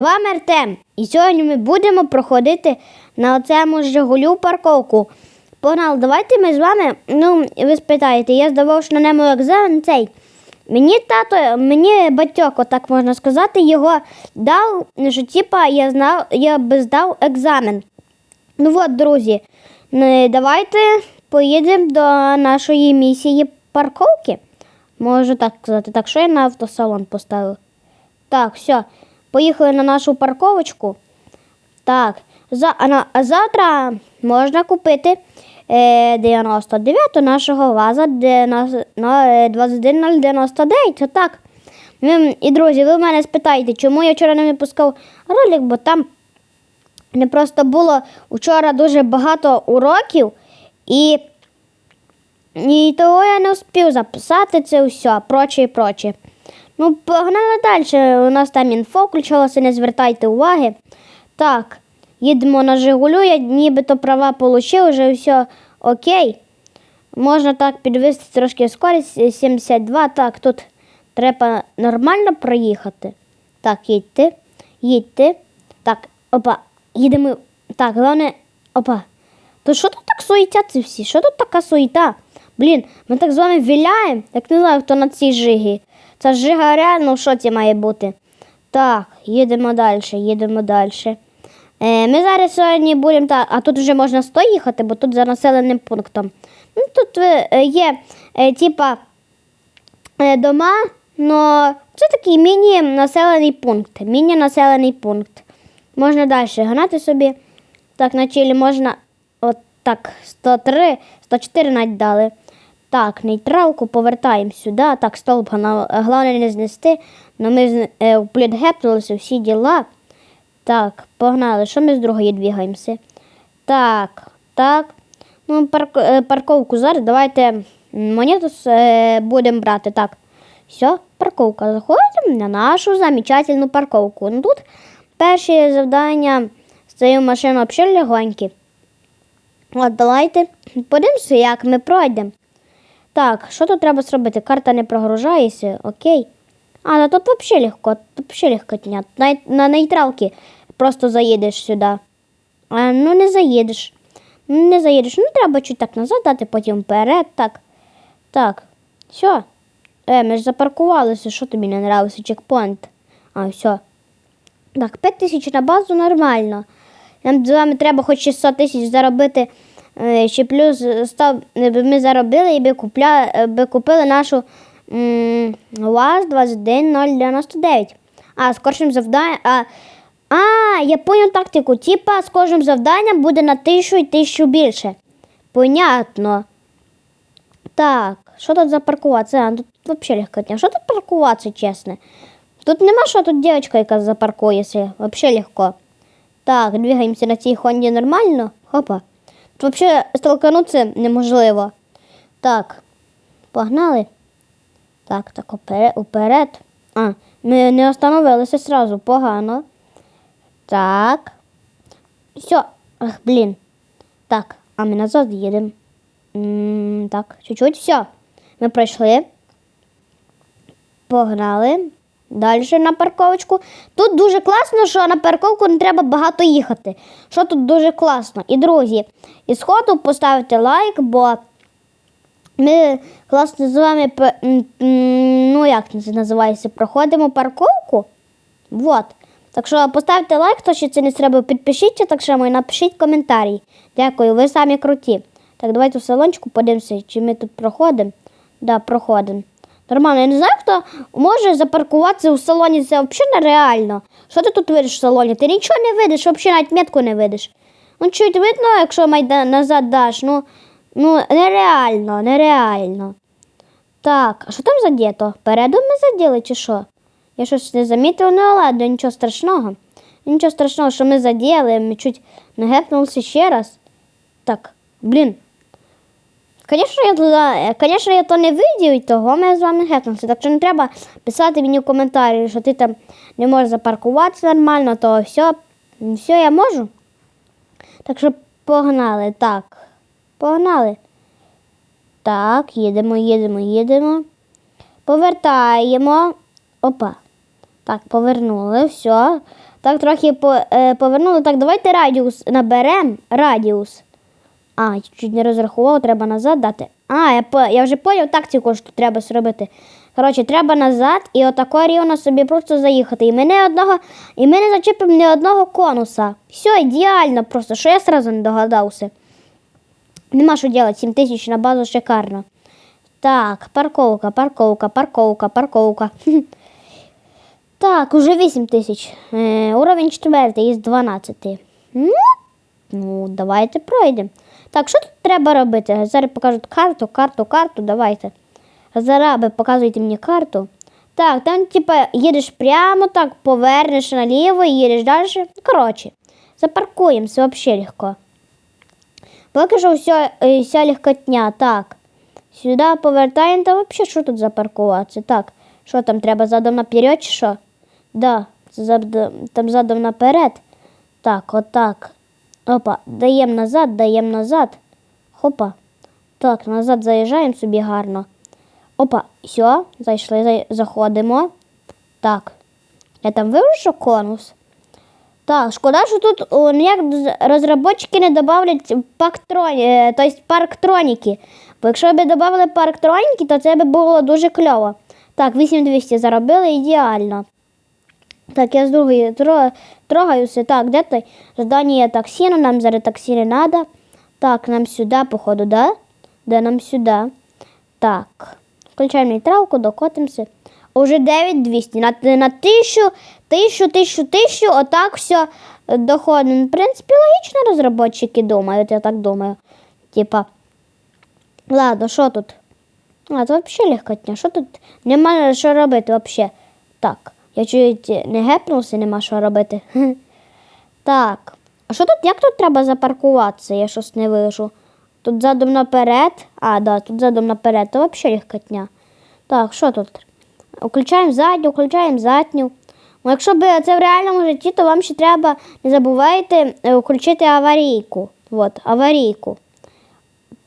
Вам Артем. І сьогодні ми будемо проходити на цьому Жигулю парковку. Погнали, давайте ми з вами. Ну, ви спитаєте, я здавав, що на ньому екзамен цей. Мені тато, мені батьок, отак можна сказати, його дав, що типа я знав, я би здав екзамен. Ну от, друзі, ну, давайте поїдемо до нашої місії парковки. Можу так сказати. Так, що я на автосалон поставив? Так, все. Поїхали на нашу парковочку. Так, за, а, а завтра можна купити е, 99 нашого ВАЗа де на, на е, 21099. Отак. Ви, і друзі, ви в мене спитаєте, чому я вчора не випускав ролик, бо там не просто було вчора дуже багато уроків, і, і того я не встиг записати це все, проче і проче. Ну, погнали далі. У нас там інфо включилося, не звертайте уваги. Так, їдемо на Жигулю, я нібито права отримав, вже все окей. Можна так підвести трошки скорість 72. Так, тут треба нормально проїхати. Так, їдьте, їдьте. Так, опа, їдемо. Так, головне, опа. То що тут так суетяться всі? Що тут така суета? Блін, ми так з вами віляємо, як не знаю, хто на цій жигі. Ця жига реально в шоці має бути. Так, їдемо далі, їдемо далі. Е, ми зараз сьогодні будемо так, а тут вже можна 100 їхати, бо тут за населеним пунктом. Ну, тут е, є, е, типа, е, дома, но це такий міні-населений пункт. Міні-населений пункт. Можна далі гнати собі. Так, на чилі можна от так, 103, 104 навіть дали. Так, нейтралку повертаємо сюди. Так, столб головне не знести. Но ми з- е, в всі діла. Так, погнали. Що ми з другої двігаємося? Так, так. Ну, парк, е, парковку зараз. Давайте монету е, будемо брати. Так. Все, парковка. Заходимо на нашу замечательну парковку. Ну тут перші завдання з цією машиною взагалі легонькі. От, давайте подивимося, як ми пройдемо. Так, що тут треба зробити? Карта не прогружається, окей. А, ну тут взагалі легко, тут взагалі легкотня. На, на нейтралки просто заїдеш сюди. А, ну не заїдеш. Не заїдеш. Ну, треба чуть так назад дати, потім вперед. Так. Так. Все. Е, ми ж запаркувалися, що тобі не нравиться, чекпоінт. А, все. Так, 5 тисяч на базу нормально. Нам з вами треба хоч 600 тисяч заробити. Е, Ще плюс 100 би ми заробили і би, купля, е, би купили нашу м, УАЗ 21099. А, з кожним завданням. А, а, я поняв тактику. Типа з кожним завданням буде на тисячу і тисячу більше. Понятно. Так, що тут за паркуватися? А, тут взагалі легкотня. Що тут паркуватися, чесно? Тут нема що, тут дівчинка, яка запаркується. Взагалі легко. Так, двигаємося на цій Хонді нормально. Хопа. Взагалі столкнутися неможливо. Так, погнали. Так, так, уперед. А, ми не остановилися сразу, погано. Так. Все. Ах, блін. Так, а ми назад їдемо. Так, чуть-чуть, все. Ми пройшли. Погнали. Далі на парковочку. Тут дуже класно, що на парковку не треба багато їхати. Що тут дуже класно. І друзі, і сходу поставте лайк, бо ми класно з вами, ну як це називається, проходимо парковку. Вот. Так що поставте лайк, хто ще це не зробив, підпишіться так само і напишіть коментарі. Дякую, ви самі круті. Так, давайте в салончику подивимося, чи ми тут проходимо. Да, проходимо. Нормально, я не знаю, хто може запаркуватися у салоні, це взагалі нереально. Що ти тут видиш в салоні? Ти нічого не видиш, взагалі навіть метку не видиш. Ну, чуть видно, якщо майда назад даш. Ну, ну нереально, нереально. Так, а що там задіто? Передом ми заділи чи що? Я щось не замітила, ну ладно, нічого страшного. Нічого страшного, що ми задіяли, ми чуть не гепнулися ще раз. Так, блін. Звісно, я туди, звісно, я то не видів, і того ми з вами гепнувся. Так що не треба писати мені в коментарі, що ти там не можеш запаркуватися нормально, то все, все я можу. Так що погнали. Так. Погнали. Так, їдемо, їдемо, їдемо. Повертаємо. Опа. Так, повернули, все. Так трохи по, е, повернули. Так, давайте радіус наберемо. Радіус. А, чуть не розрахував, треба назад дати. А, я, я вже поняв тактику, що треба зробити. Коротше, треба назад і отако рівно собі просто заїхати. І ми не одного, і ми не зачепимо ні одного конуса. Все, ідеально просто, що я сразу не догадався. Нема що робити, 7 тисяч на базу шикарно. Так, парковка, парковка, парковка, парковка. Так, уже 8 тисяч. Е, уровень 4 із 12. Ну, ну, давайте пройдемо. Так, що тут треба робити? Зараз покажуть карту, карту, карту, давайте. Зараби, показуйте мені карту. Так, там, типа, їдеш прямо, так, повернеш наліво і їдеш далі. Коротше, запаркуємося взагалі легко. Поки що все, е, вся легкотня. Так. Сюди повертаємо, та взагалі що тут запаркуватися? Так, що там треба задом наперед чи що? Да, задом, там задом наперед. Так, отак. Опа, даємо назад, даємо назад. Хопа. Так, назад заїжджаємо собі гарно. Опа, все, зайшли, заходимо. Так. Я там вижу, що конус. Так, шкода, що тут о, ніяк розробники не пактроні, е, парктроніки. Бо якщо б додали парктроніки, то це б було дуже кльово. Так, 8200 заробили ідеально. Так, я з другої тро, трогаюся. Так, де той? Здання таксі, ну нам зараз таксі не треба. Так, нам сюди, походу, да? Де нам сюди? Так. Включаємо нейтралку, докотимося. Уже 9200. На, на 1000, 1000, 1000, 1000, отак все доходить. Ну, В принципі, логічно розробники думають, я так думаю. Типа, ладно, що тут? А, це взагалі легкотня. Що тут? Нема що робити взагалі. Так, я чуть не гепнувся, нема що робити. Так. А що тут, як тут треба запаркуватися? Я щось не вижу. Тут задом наперед. А, да, тут задом наперед, то взагалі легкотня. Так, що тут? Включаємо задню, включаємо задню. Ну, якщо б це в реальному житті, то вам ще треба, не забувайте, е, включити аварійку. От, аварійку.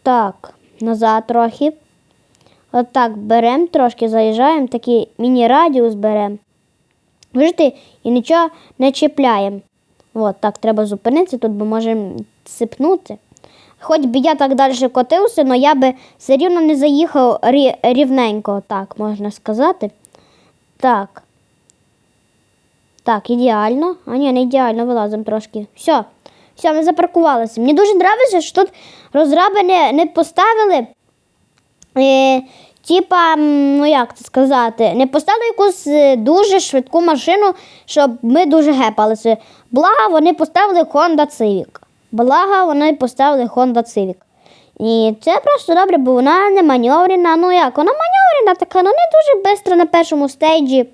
Так, назад трохи. Отак беремо, трошки заїжджаємо, такий міні-радіус беремо. Бачите, і нічого не чіпляємо. От, так, треба зупинитися, тут би можемо сипнути. Хоч би я так далі котився, але я би все рівно не заїхав рі- рівненько, так можна сказати. Так. Так, ідеально. А ні, не ідеально, вилазимо трошки. Все, все, ми запаркувалися. Мені дуже подобається, що тут розраби не, не поставили. Е, типа, ну як це сказати, не поставили якусь е, дуже швидку машину, щоб ми дуже гепалися. Благо, вони поставили Honda Civic. Благо, вони поставили Honda Civic. І це просто добре, бо вона не маневрена. Ну як, вона маневрена така, ну не дуже швидко на першому стейджі.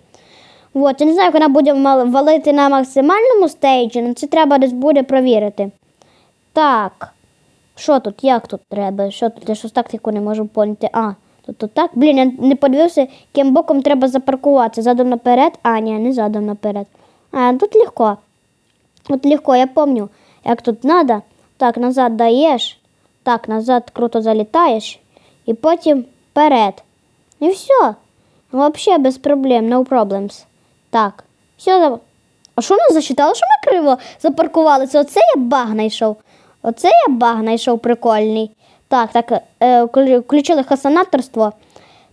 От, я не знаю, як вона буде валити на максимальному стейджі, але це треба десь буде провірити. Так. Що тут? Як тут треба? Що тут? Я щось тактику не можу поняти. А, тут так. Блін, я не подивився, яким боком треба запаркуватися. Задом наперед? А, ні, не задом наперед. А, тут легко. От легко, я пам'ятаю, як тут треба. Так, назад даєш. Так, назад круто залітаєш. І потім вперед. І все. Взагалі без проблем, no problems. Так. Все. А що нас засчитало, що ми криво запаркувалися? Оце я баг знайшов. Оце я баг знайшов прикольний. Так, так, е, включили хасанаторство.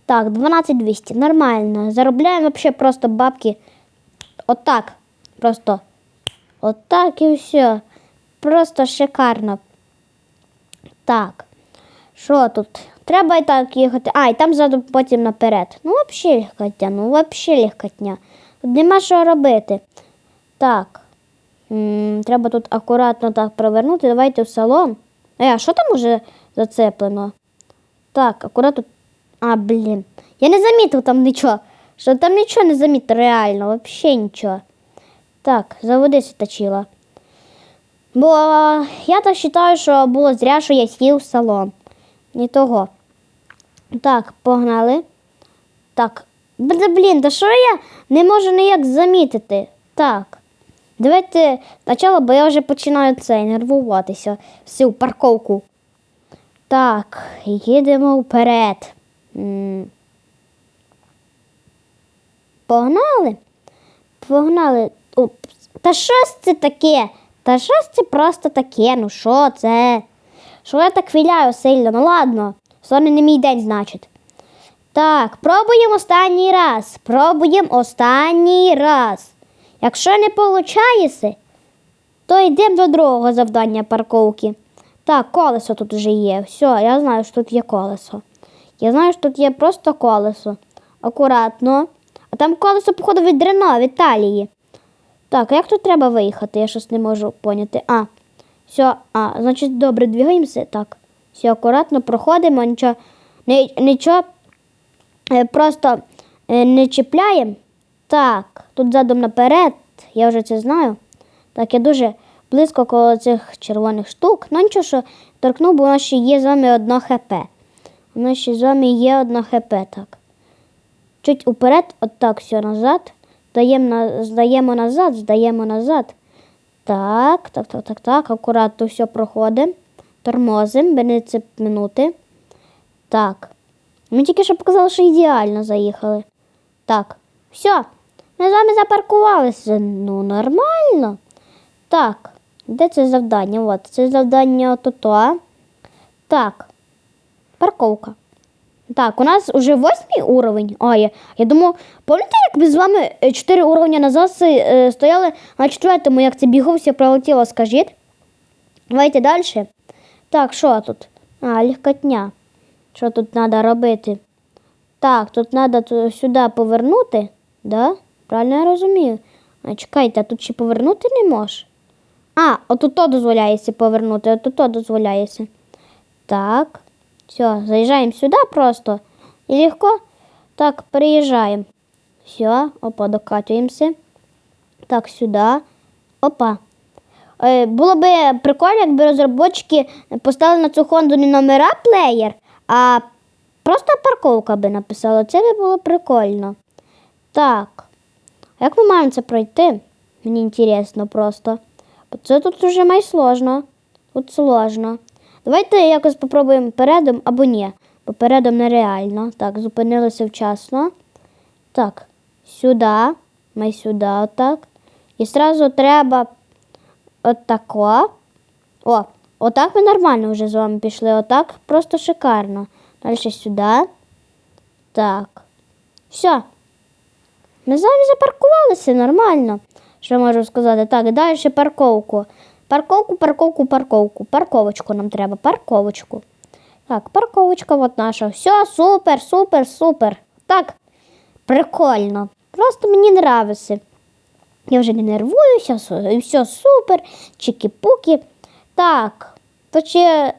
Так, 12200. Нормально. Заробляємо взагалі просто бабки. Отак. Просто. Отак і все. Просто шикарно. Так. Що тут? Треба і так їхати. А, і там ззаду потім наперед. Ну, взагалі легкотня, ну взагалі легкотня. Тут нема що робити. Так. М, треба тут акуратно так провернути. Давайте в салон. Е, а що там уже зацеплено? Так, акуратно. А, блін. Я не замітив там нічого. Що там нічого не замітив, реально, взагалі нічого. Так, заводися точила. Бо я так вважаю, що було зря, що я сів в салон. Не того. Так, погнали. Так. Блін, та що я не можу ніяк замітити? Так. Давайте спочатку, бо я вже починаю це нервуватися. Всю парковку. Так, їдемо вперед. Погнали? Погнали. Опс. Та що це таке? Та що це просто таке? Ну що це? Що я так віляю сильно? Ну ладно, сьогодні не мій день, значить. Так, пробуємо останній раз. Пробуємо останній раз. Якщо не виходить, то йдемо до другого завдання парковки. Так, колесо тут вже є. Все, я знаю, що тут є колесо. Я знаю, що тут є просто колесо. Акуратно. А там колесо, походу, від Рено, від Талії. Так, а як тут треба виїхати? Я щось не можу поняти. А, все, а, значить, добре, двигаємося. Так. Все, акуратно проходимо, нічого, нічого е, просто е, не чіпляємо. Так, тут задом наперед, я вже це знаю. Так, я дуже близько коло цих червоних штук. Ну нічого, що торкнув, бо у нас ще є з вами одно хп. У нас ще з вами є одно хп, так. Чуть уперед, отак все назад. Здаємо, здаємо назад, здаємо назад. Так, так, так, так, так. Акуратно все проходимо. Тормозимо, би минути. Так. Ми тільки що показали, що ідеально заїхали. Так, все. Ми з вами запаркувалися. Ну, нормально. Так, де це завдання? От, це завдання ото. Так, парковка. Так, у нас вже восьмий уровень. А, я, я думаю, пам'ятаєте, як ми з вами е, чотири уровня назад е, стояли на четвертому, як це біговся пролетіло, скажіть. Давайте далі. Так, що тут? А, легкотня. Що тут треба робити? Так, тут треба сюди повернути, да? Правильно я розумію. А чекайте, а тут ще повернути не можеш? А, отут то дозволяється повернути, отут то дозволяється. Так. Все, заїжджаємо сюди просто. І легко так приїжджаємо. Все, опа, докатуємося. Так, сюди. Опа. Е, було б прикольно, якби розробники поставили на цю Хонду не номера плеєр, а просто парковка би написала. Це би було прикольно. Так. Як ми маємо це пройти? Мені цікаво просто. Бо Це тут вже май сложно. Тут сложно. Давайте якось попробуємо передом або ні. Бо передом нереально. Так, зупинилися вчасно. Так, сюди. Ми сюди отак. І одразу треба отако. О, отак ми нормально вже з вами пішли. Отак просто шикарно. Далі сюди. Так. Все. Ми з вами запаркувалися нормально. Що можу сказати? Так, далі парковку. Парковку, парковку, парковку. Парковочку нам треба, парковочку. Так, парковочка от наша. Все, супер, супер, супер. Так, прикольно. Просто мені нравиться. Я вже не нервуюся, все супер, чики-пуки. Так, то ще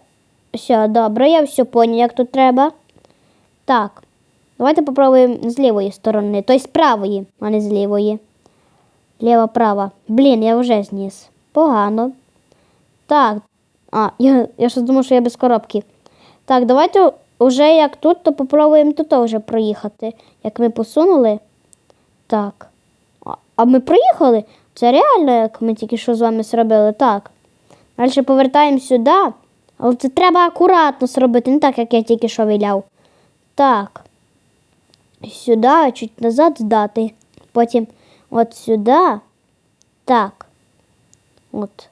все, добре, я все поняв, як тут треба. Так, давайте попробуємо з лівої сторони, тобто з правої, а не з лівої. Ліва, права. Блін, я вже зніс. Погано. Так. А, я, я ще думав, що я без коробки. Так, давайте вже як тут, то попробуємо тут вже проїхати. Як ми посунули. Так. А, а ми проїхали? Це реально, як ми тільки що з вами зробили. Так. Далі повертаємо сюди. Але це треба акуратно зробити, не так, як я тільки що виляв. Так. Сюди, чуть назад здати. Потім от сюди. Так. От.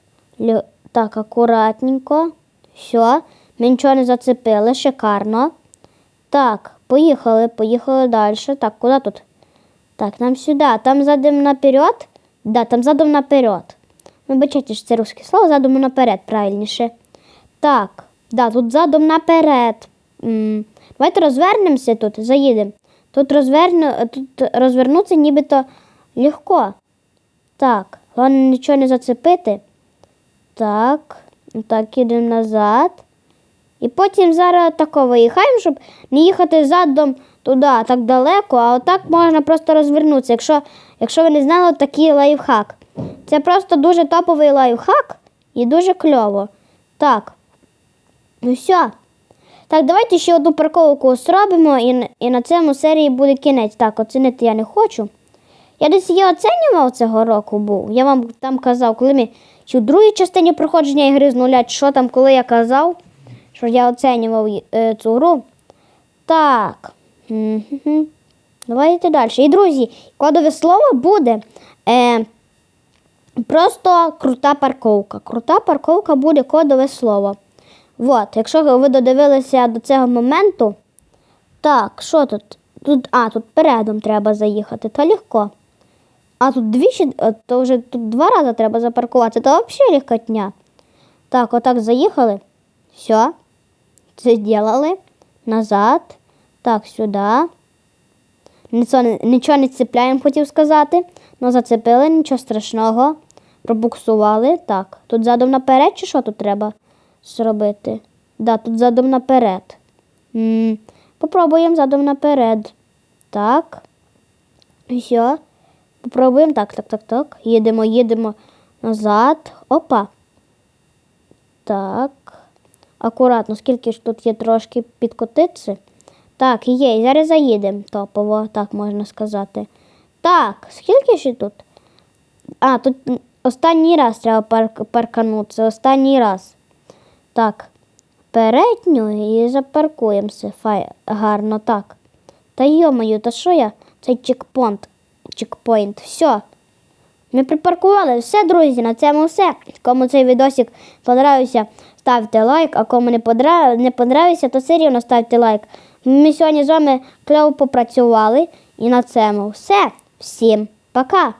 Так, акуратненько. Все. Ми нічого не зацепили, шикарно. Так, поїхали, поїхали далі. Так, куди тут? Так, нам сюди. Там задом наперед. Да, там задом наперед. Вибачайте, що це русське слово, задом наперед, правильніше. Так, да, тут задом наперед. М, Давайте розвернемося тут, заїдемо. Тут, розверну, тут розвернутися нібито легко. Так, головне нічого не зацепити. Так, так, їдемо назад. І потім зараз тако виїхаємо, щоб не їхати задом туди так далеко, а отак можна просто розвернутися. Якщо, якщо ви не знали, такий лайфхак. Це просто дуже топовий лайфхак і дуже кльово. Так. Ну все. Так, давайте ще одну парковку зробимо, і, і на цьому серії буде кінець. Так, оцінити я не хочу. Я десь її оцінював цього року був. Я вам там казав, коли ми в другій частині проходження ігри з нуля, що там, коли я казав, що я оцінював е, цю гру. Так. Давайте далі. І, друзі, кодове слово буде. Е, Просто крута парковка. Крута парковка буде кодове слово. От, якщо ви додивилися до цього моменту, так, що тут? Тут, а, тут передом треба заїхати, то легко. А тут двічі, то вже тут два рази треба запаркуватися, то взагалі легкотня. Так, отак заїхали. Все. Це зробили. Назад. Так, сюди. Нічого, не- цепляємо, хотів сказати. Ну, зацепили, нічого страшного. Пробуксували. Так, тут задом наперед, чи що тут треба зробити? Да, тут задом наперед. Попробуємо задом наперед. Так. Все. Попробуємо. Так, так, так, так. Їдемо, їдемо назад. Опа. Так. Акуратно, скільки ж тут є трошки підкотитися. Так, є, і зараз заїдемо топово, так можна сказати. Так, скільки ще тут? А, тут останній раз треба парк, парканутися, останній раз. Так, передню і запаркуємося. Фай, гарно, так. Та йомаю, та що я? Цей чекпоінт. Чекпоінт. Все. Ми припаркували. Все, друзі, на цьому все. Кому цей відосик понравився, ставте лайк, а кому не, понравився, то все рівно ставте лайк. Ми сьогодні з вами кльово попрацювали. І на цьому все. Всім пока!